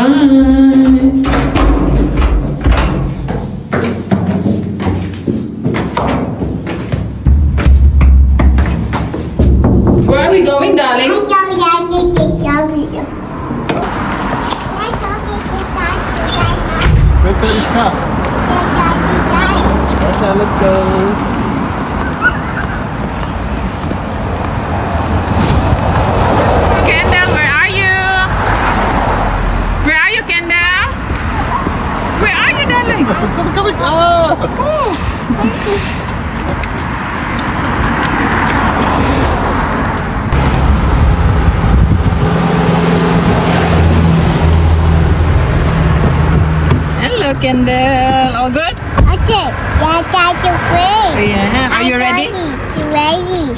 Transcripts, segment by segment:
Bye-bye. Where are we going, darling? Let's go to car. Okay, let's go. Kendall, where are you? Where are you, Kendall? Where are you, darling? Saan kami? Ah! Hello, Kendall. All good? Yeah. Are you ready? Ready.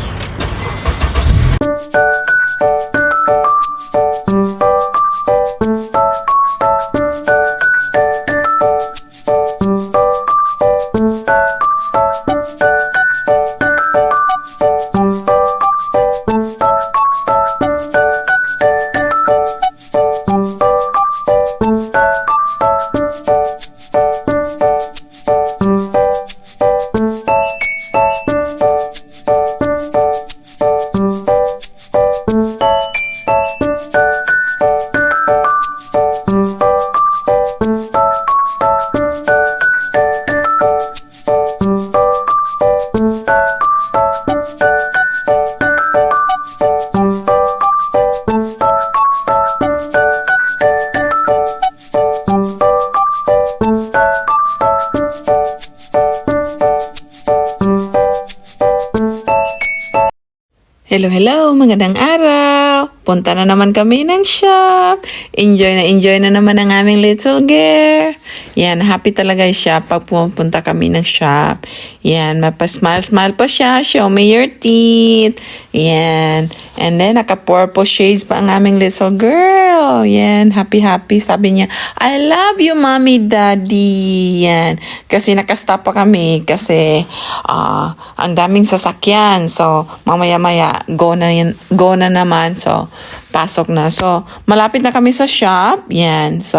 Hello, hello. Magandang araw. Punta na naman kami ng shop. Enjoy na enjoy na naman ang aming little girl. Yan, happy talaga siya pag pumunta kami ng shop. Yan, mapasmile-smile pa siya. Show me your teeth. Yan. And then, naka-purple shades pa ang aming little girl. Yan, happy-happy. Sabi niya, I love you, mommy, daddy. Yan. Kasi nakastop pa kami kasi ah, ang daming sasakyan. So, mamaya-maya, go na, yan, go na naman. So, pasok na. So, malapit na kami sa shop. Yan. So,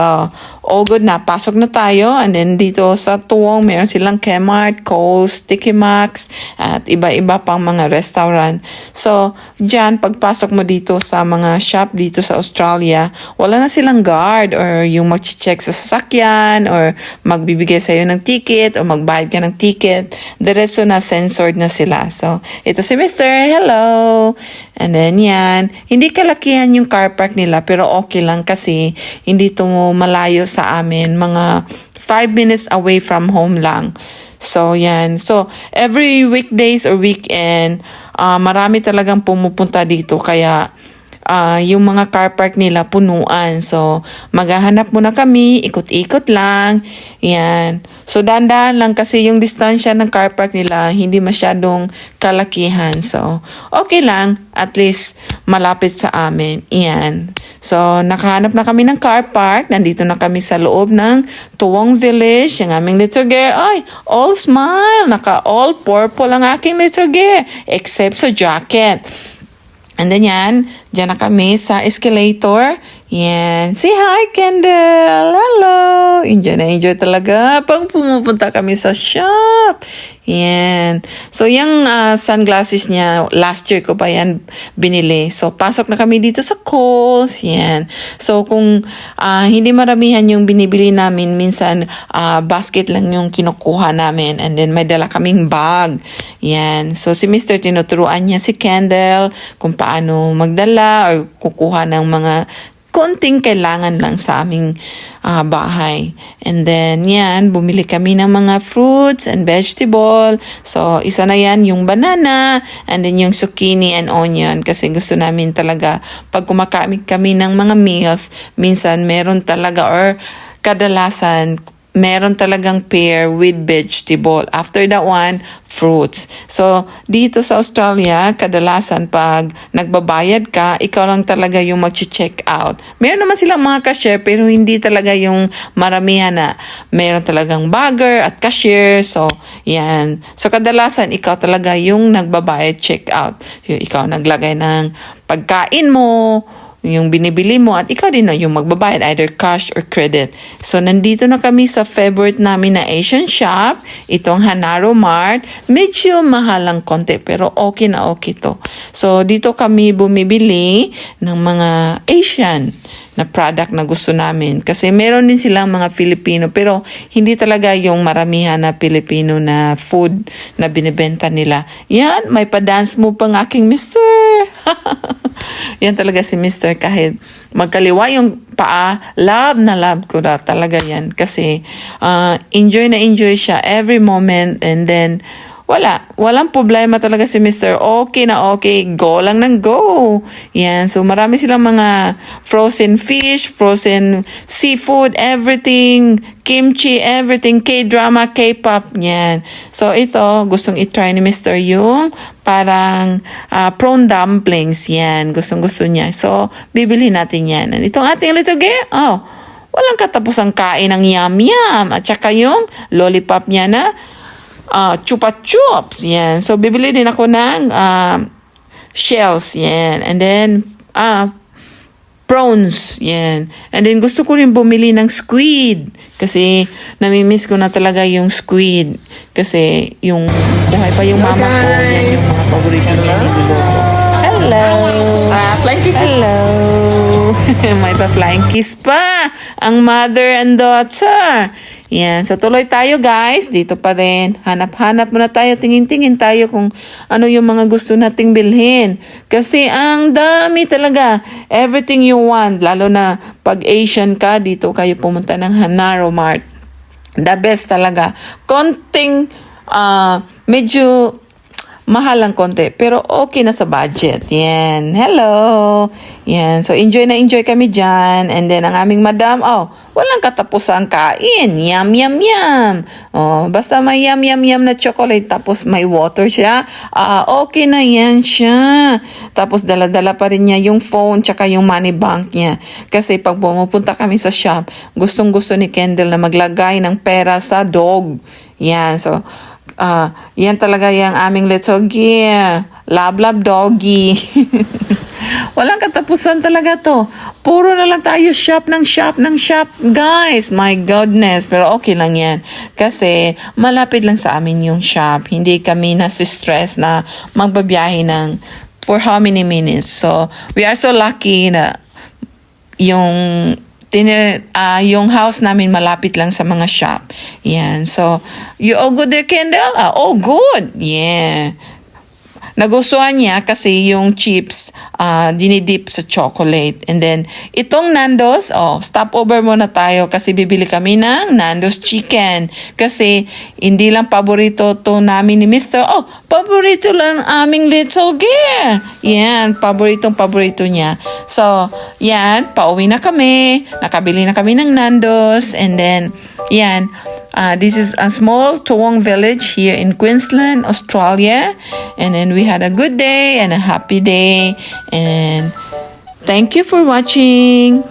all good na. Pasok na tayo. And then, dito sa Tuwong, meron silang Kmart, Kohl's, Tiki Maxx, at iba-iba pang mga restaurant. So, dyan, pagpasok mo dito sa mga shop dito sa Australia, wala na silang guard or yung mag-check sa sasakyan or magbibigay sa'yo ng ticket o magbayad ka ng ticket. Diretso na censored na sila. So, ito si Mr. Hello! And then yan, hindi kalakihan yung car park nila pero okay lang kasi hindi to malayo sa amin. Mga 5 minutes away from home lang. So, yan. So, every weekdays or weekend, ah, marami talagang pumupunta dito. Kaya, ah, yung mga car park nila punuan. So, maghahanap muna kami, ikot-ikot lang. Yan. So, dandan lang kasi yung distansya ng car park nila hindi masyadong kalakihan. So, okay lang. At least, malapit sa amin. Yan. So, nakahanap na kami ng car park. Nandito na kami sa loob ng Tuwong Village. Yung aming little girl, ay, all smile. Naka all purple ang aking little girl. Except sa jacket. And then yan, dyan na kami sa escalator. Yan. Say hi, Kendall! Hello! Enjoy na enjoy talaga pag pumupunta kami sa shop. Yan. So, yung ah, sunglasses niya, last year ko pa yan binili. So, pasok na kami dito sa Kohl's. Yan. So, kung ah, hindi maramihan yung binibili namin, minsan ah, basket lang yung kinukuha namin. And then, may dala kaming bag. Yan. So, si Mr. tinuturuan niya si Kendall kung paano magdala or kukuha ng mga konting kailangan lang sa aming ah, bahay. And then, yan, bumili kami ng mga fruits and vegetable. So, isa na yan, yung banana, and then yung zucchini and onion. Kasi gusto namin talaga, pag kumakain kami ng mga meals, minsan meron talaga, or kadalasan, meron talagang pair with vegetable. After that one, fruits. So, dito sa Australia, kadalasan pag nagbabayad ka, ikaw lang talaga yung mag-check out. Meron naman silang mga cashier, pero hindi talaga yung maramihan na meron talagang bagger at cashier. So, yan. So, kadalasan, ikaw talaga yung nagbabayad check out. Ikaw naglagay ng pagkain mo, yung binibili mo at ikaw din na yung magbabayad either cash or credit. So nandito na kami sa favorite namin na Asian shop, itong Hanaro Mart. Medyo mahal ang konti pero okay na okay to. So dito kami bumibili ng mga Asian na product na gusto namin. Kasi meron din silang mga Filipino pero hindi talaga yung maramihan na Filipino na food na binibenta nila. Yan, may pa-dance move pang aking mister. yan talaga si mister kahit magkaliwa yung paa, love na love ko na talaga yan. Kasi ah, enjoy na enjoy siya every moment and then wala. Walang problema talaga si Mr. Okay na okay. Go lang ng go. Yan. So, marami silang mga frozen fish, frozen seafood, everything, kimchi, everything, K-drama, K-pop. Yan. So, ito, gustong itry ni Mr. yung parang ah, prawn dumplings. Yan. Gustong gusto niya. So, bibili natin yan. And itong ating little girl, oh, walang katapusang kain ng yum-yum. At saka yung lollipop niya na uh, chupa chups. Yan. So, bibili din ako ng ah, shells. Yan. And then, ah, prawns. Yan. And then, gusto ko rin bumili ng squid. Kasi, namimiss ko na talaga yung squid. Kasi, yung buhay pa yung mama ko. Yan yung mga paborito niya niluluto. Hello! Ah, flying kisses. Hello! May pa-flying kiss pa! Ang mother and daughter. Yan. So, tuloy tayo, guys. Dito pa rin. Hanap-hanap muna tayo. Tingin-tingin tayo kung ano yung mga gusto nating bilhin. Kasi ang dami talaga. Everything you want. Lalo na pag Asian ka, dito kayo pumunta ng Hanaro Mart. The best talaga. Konting, ah, medyo mahal lang konti, pero okay na sa budget. Yan. Hello. Yan. So, enjoy na enjoy kami dyan. And then, ang aming madam, oh, walang katapusang kain. Yum, yum, yum. Oh, basta may yum, yum, yum na chocolate, tapos may water siya, ah, okay na yan siya. Tapos, dala-dala pa rin niya yung phone, tsaka yung money bank niya. Kasi, pag pumupunta kami sa shop, gustong-gusto ni Kendall na maglagay ng pera sa dog. Yan. So, Ah, yan talaga yung aming little gear. Love, love, doggy. Walang katapusan talaga to. Puro na lang tayo shop ng shop ng shop. Guys, my goodness. Pero okay lang yan. Kasi malapit lang sa amin yung shop. Hindi kami nasi-stress na magbabiyahe ng for how many minutes. So, we are so lucky na yung tini, ah, yung house namin malapit lang sa mga shop. Yan. So, you all good there, Kendall? Ah, oh, good. Yeah. Nagustuhan niya kasi yung chips ah, dinidip sa chocolate. And then, itong Nando's, oh, stop over muna tayo kasi bibili kami ng Nando's chicken. Kasi, hindi lang paborito to namin ni Mr. Oh, paborito lang aming little girl. Yan, paboritong paborito niya. So, yan, pauwi na kami. Nakabili na kami ng Nando's. And then, yan, Uh, this is a small Toowong village here in Queensland, Australia. And then we had a good day and a happy day. And thank you for watching.